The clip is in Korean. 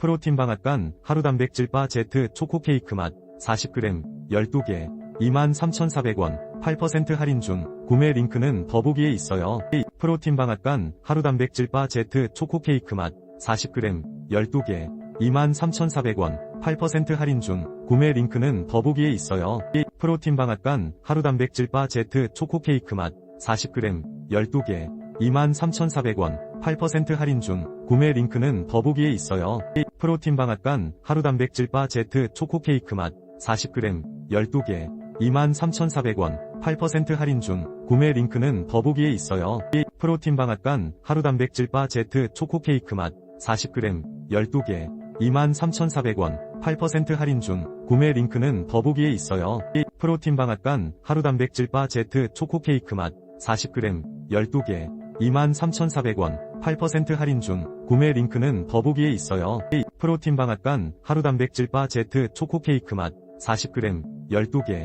프로틴 방앗간 하루 단백질 바 제트 초코 케이크 맛 40g 12개 23,400원 8% 할인 중 구매 링크는 더보기에 있어요. 프로틴 방앗간 하루 단백질 바 제트 초코 케이크 맛 40g 12개 23,400원 8% 할인 중 구매 링크는 더보기에 있어요. 프로틴 방앗간 하루 단백질 바 제트 초코 케이크 맛 40g 12개 23,400원 8% 할인 중 구매 링크는 더보기에 있어요. 프로틴 방앗간 하루 단백질 바 제트 초코 케이크 맛 40g 12개 23,400원 8% 할인 중 구매 링크는 더보기에 있어요. 프로틴 방앗간 하루 단백질 바 제트 초코 케이크 맛 40g 12개 23,400원 8% 할인 중 구매 링크는 더보기에 있어요. 프로틴 방앗간 하루 단백질 바 제트 초코 케이크 맛 40g 12개 23,400원 8% 할인 중 구매 링크는 더보기에 있어요. 프로틴 방앗간 하루 단백질 바 제트 초코 케이크 맛 40g 12개